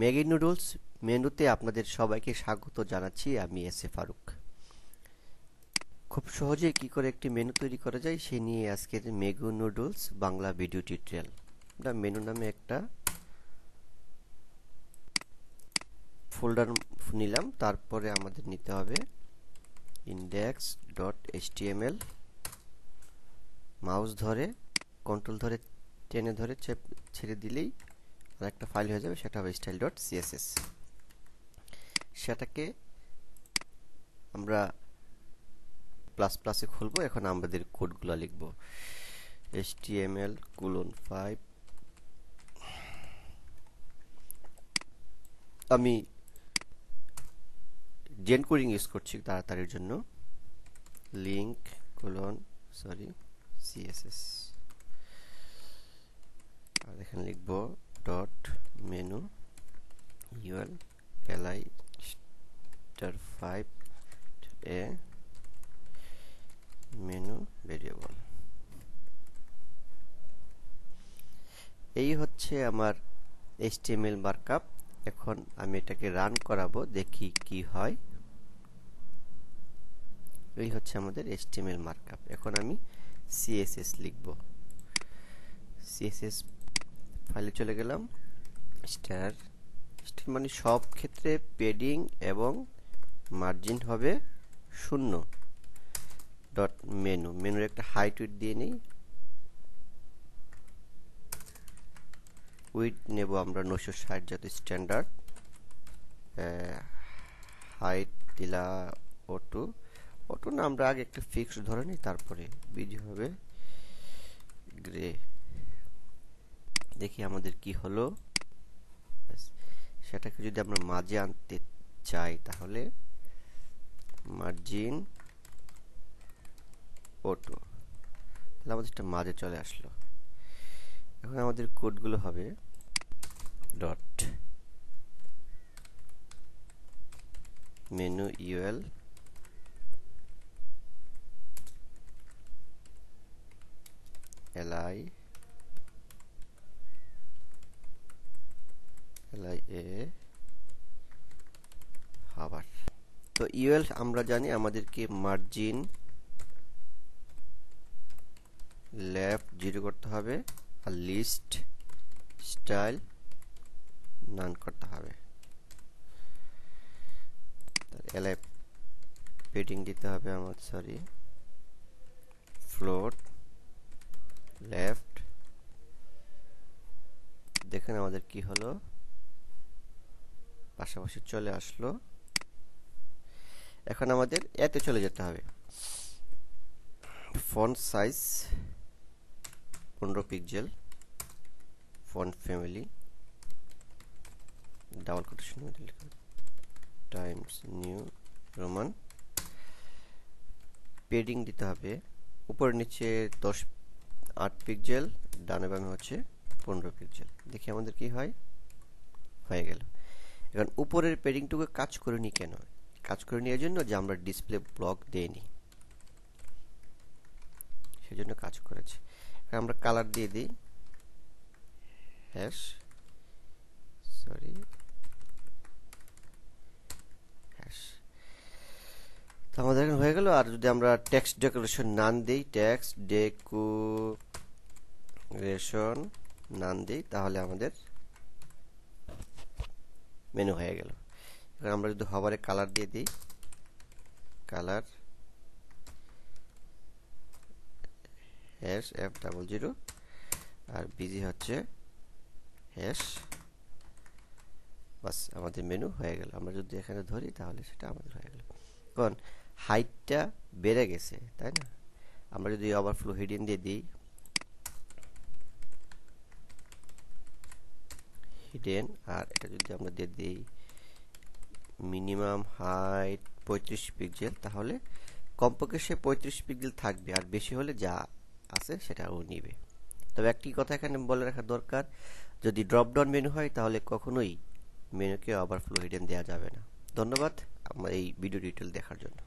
Maggi noodles মেনুতে আপনাদের সবাইকে স্বাগত জানাচ্ছি, আমি এস এ ফারুক। খুব সহজে কি করে একটি মেনু তৈরি করা যায়, সে নিয়ে আজকের মেগু নুডলস বাংলা ভিডিও টিউটোরিয়াল আমরা মেনু নামে একটা ফোল্ডার নিলাম, তারপরে আমাদের নিতে হবে ইন্ডেক্স ডট এইচটিএমএল মাউস ধরে কন্ট্রোল ধরে, টেনে ধরে ছেড়ে দিলেই আর একটা ফাইল হয়ে যাবে, সেটা হবে স্টাইল ডট সিএসএস সেটাকে আমরা প্লাস প্লাসে খুলবো, এখন আমাদের কোডগুলো লিখব। S T M L colon five আমি জেন কোডিং ইউজ করছি তাড়াতাড়ির জন্য। লিঙ্ক কোলন সরি সিএসএস আর এখানে লিখব dot menu UL LI star five A menu variable এই হচ্ছে আমার এইচটিএমএল মার্কআপ এখন আমি এটাকে রান করাবো, দেখি কি হয়। এই হচ্ছে আমাদের এইচটিএমএল মার্কআপ এখন আমি সিএসএস লিখব। সিএসএস ফাইলে চলে গেলাম। স্টার স্টার মানে সব ক্ষেত্রে পেডিং এবং মার্জিন হবে শূন্য। ডট মেনু, মেনুর একটা হাইট উইট দিয়ে নিই। উইট নেব আমরা নশো ষাট যত স্ট্যান্ডার্ড। হাইট দিলা অটো। অটো না আমরা আগে একটা ফিক্সড ধরে নিই, তারপরে বিজি হবে গ্রে। দেখি আমাদের কি হলো। সেটাকে যদি আমরা মাঝে আনতে চাই তাহলে মার্জিন অটো তাহলে আমাদের এটা মাঝে চলে আসলো। এখন আমাদের কোডগুলো হবে dot menu UL LI LI A আবার তো ইউএল আমরা জানি আমাদেরকে মার্জিন লেফট জিরো করতে হবে আর লিস্ট স্টাইল নান করতে হবে। এলআই পেডিং দিতে হবে আমার সরি ফ্লোট লেফট। দেখেন আমাদের কি হলো। পাশাপাশি চলে আসলো। এখন আমাদের এতে চলে যেতে হবে। ফন্ট সাইজ পনেরো pixel, font family, double quotation Times New Roman. Padding দিতে হবে। উপর নিচে দশ, আট পিক্সেল, ডানে বামে হচ্ছে পনেরো পিক্সেল। দেখি আমাদের কি হয়। হয়ে গেল। এখন উপরের পেডিংটুকু কাজ করে নি কেন? কাজ করে নেওয়ার জন্য যে আমরা ডিসপ্লে ব্লক দেইনি সেজন্য কাজ করেছি। আমরা কালার দিয়ে দিই। হ্যাশ সরি তো আমাদের এখন হয়ে গেল। আর যদি আমরা টেক্সট ডেকোরেশন নান দিই টেক্সট ডেকোরেশন নান দিই, তাহলে আমাদের মেনু হয়ে গেল। এখন আমরা যদি হবারে কালার দিয়ে দিই colour hash F double zero আর বিজি হচ্ছে হ্যাশ বাস আমাদের মেনু হয়ে গেল। আমরা যদি এখানে ধরি তাহলে সেটা আমাদের হয়ে গেল। এখন হাইটটা বেড়ে গেছে, তাই না? আমরা যদি ওভারফ্লো হিডিন দিয়ে দিই হিডেন আর এটা যদি আমরা দিয়ে দিই মিনিমাম হাইট পঁয়ত্রিশ পিক্সেল তাহলে কমপক্ষে সে পঁয়ত্রিশ পিক্সেল থাকবে, আর বেশি হলে যা আছে সেটা ও নিবে। তবে একটি কথা এখানে বলে রাখা দরকার, যদি ড্রপ ডাউন মেনু হয়, তাহলে কখনোই মেনুকে ওভারফ্লো হিডেন দেওয়া যাবে না। ধন্যবাদ, আমার এই ভিডিও ডিটেল দেখার জন্য।